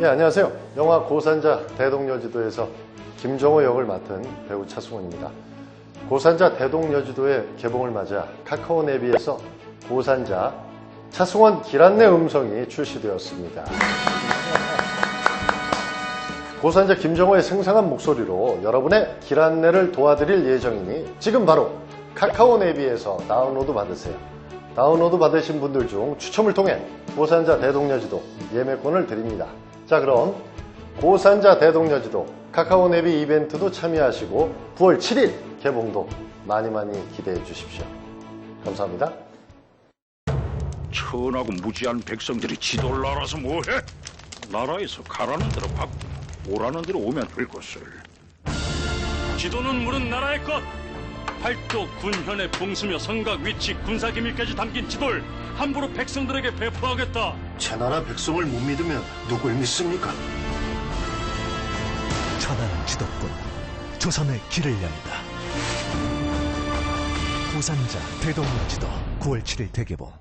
예, 안녕하세요. 영화 고산자 대동여지도에서 김정호 역을 맡은 배우 차승원입니다. 고산자 대동여지도의 개봉을 맞아 카카오 내비에서 고산자 차승원 길안내 음성이 출시되었습니다. 고산자 김정호의 생생한 목소리로 여러분의 길안내를 도와드릴 예정이니 지금 바로 카카오 내비에서 다운로드 받으세요. 다운로드 받으신 분들 중 추첨을 통해 고산자 대동여지도 예매권을 드립니다. 자 그럼 고산자 대동여지도 카카오 내비 이벤트도 참여하시고 9월 7일 개봉도 많이 많이 기대해 주십시오. 감사합니다. 천하고 무지한 백성들이 지도를 알아서 뭐해? 나라에서 가라는 대로 받고 오라는 대로 오면 될 것을. 지도는 물은 나라의 것. 팔도 군현의 봉수며 성각 위치 군사기밀까지 담긴 지도를 함부로 백성들에게 배포하겠다. 제 나라 백성을 못 믿으면 누굴 믿습니까? 천안 지도꾼 조선의 길을 연다 고산자 대동여지도 9월 7일 대개봉